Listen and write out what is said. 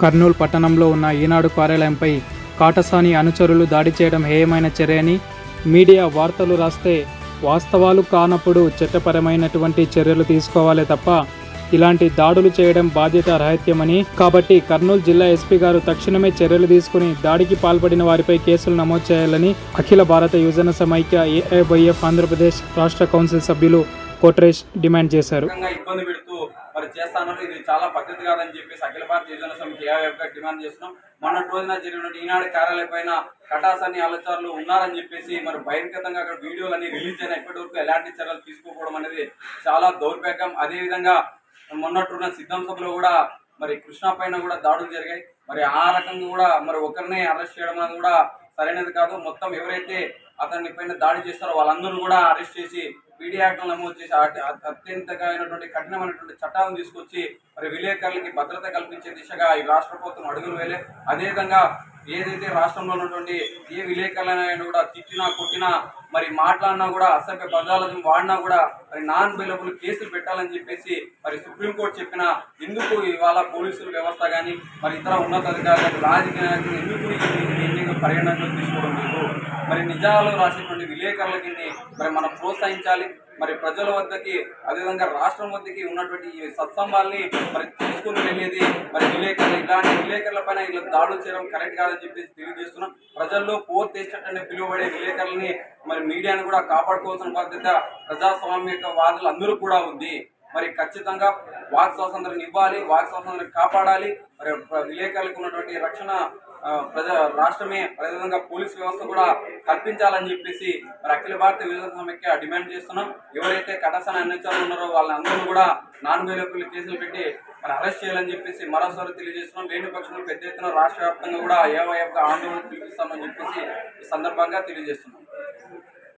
కర్నూలు పట్టణంలో ఉన్న ఈనాడు కార్యాలయంపై కాటసాని అనుచరులు దాడి చేయడం హేయమైన చర్యని మీడియా వార్తలు రాస్తే వాస్తవాలు కానప్పుడు చట్టపరమైనటువంటి చర్యలు తీసుకోవాలే తప్ప ఇలాంటి దాడులు చేయడం బాధ్యత రహత్యమని కాబట్టి కర్నూలు జిల్లా ఎస్పీ గారు తక్షణమే చర్యలు తీసుకుని దాడికి పాల్పడిన వారిపై కేసులు నమోదు చేయాలని అఖిల భారత యువజన సమైక్య ఏఐవైఎఫ్ ఆంధ్రప్రదేశ్ రాష్ట్ర కౌన్సిల్ సభ్యులు కోట్రేష్ డిమాండ్ చేశారు. ఇబ్బంది పెడుతూ చేస్తాను ఇది చాలా పద్ధతి కాదని చెప్పేసి అఖిల భారత యువజన సమితి ఏఐఎఫ్గా డిమాండ్ చేస్తున్నాం. మొన్న రోజున జరిగిన ఈనాడు కార్యాలయం పైన కటాసాని ఆలోచనలు ఉన్నారని చెప్పేసి మరి బహిర్గతంగా అక్కడ వీడియోలు అన్ని రిలీజ్ అయిన ఇప్పటి వరకు ఎలాంటి చర్యలు తీసుకోకపోవడం అనేది చాలా దౌర్భాగ్యం. అదేవిధంగా మొన్నట్టున్న సిద్ధం సభలో కూడా మరి కృష్ణ పైన కూడా దాడులు జరిగాయి. మరి ఆ రకంగా కూడా మరి ఒకరినే అరెస్ట్ చేయడం అనేది కూడా సరైనది కాదు. మొత్తం ఎవరైతే అతని పైన దాడి చేస్తారో వాళ్ళందరూ కూడా అరెస్ట్ చేసి పీడీ యాక్ట్ నమోదు చేసి అత్యంతగా అయినటువంటి కఠినమైనటువంటి చట్టాలను తీసుకొచ్చి మరి విలేకరులకి భద్రత కల్పించే దిశగా ఈ రాష్ట్ర ప్రభుత్వం అడుగులు వేలే. అదేవిధంగా ఏదైతే రాష్ట్రంలో ఉన్నటువంటి ఏ విలేకరులైనా కూడా తిట్టినా కొట్టినా మరి మాట్లాడినా కూడా అసభ్య పదాలను వాడినా కూడా మరి నాన్ అవైలబుల్ కేసులు పెట్టాలని చెప్పేసి మరి సుప్రీంకోర్టు చెప్పిన ఎందుకు ఇవాళ పోలీసుల వ్యవస్థ కానీ మరి ఇతర ఉన్నతాధికారులు రాజకీయ నాయకులు ఎందుకు పరిగణనలో తీసుకోవడం లేదు మరి నిజాలు రాసినటువంటి విలేకరులకి మరి మనం ప్రోత్సహించాలి. మరి ప్రజల వద్దకి అదేవిధంగా రాష్ట్రం వద్దకి ఉన్నటువంటి ఈ సత్సంబాల్ని మరి తీసుకుని వెళ్ళేది మరి విలేకరులు ఇలాంటి విలేకరుల పైన ఇలా దాడులు చేయడం కరెక్ట్ కాదని చెప్పేసి తెలియజేస్తున్నాం. ప్రజల్లో పోర్ తెచ్చినట్టు పిలువబడే విలేకరులని మరి మీడియాను కూడా కాపాడుకోవాల్సిన బాధ్యత ప్రజాస్వామ్య వాదులు అందరూ కూడా ఉంది. మరి ఖచ్చితంగా వాక్ స్వాతంత్రం ఇవ్వాలి వాక్ స్వాతంత్రం కాపాడాలి. మరి విలేకరులకు ఉన్నటువంటి రక్షణ ప్రజా రాష్ట్రమే అదేవిధంగా పోలీస్ వ్యవస్థ కూడా కల్పించాలని చెప్పేసి మరి అఖిల భారత విభజన సమైక్య డిమాండ్ చేస్తున్నాం. ఎవరైతే కటసన అన్నిచారు ఉన్నారో వాళ్ళందరూ కూడా నాన్ వేలకులు కేసులు పెట్టి మరి అరెస్ట్ చేయాలని చెప్పేసి మరోసారి తెలియజేస్తున్నాం. లేని పక్షంలో పెద్ద ఎత్తున రాష్ట్ర వ్యాప్తంగా కూడా ఏవో ఆందోళన పిలిపిస్తామని చెప్పేసి ఈ సందర్భంగా తెలియజేస్తున్నాం.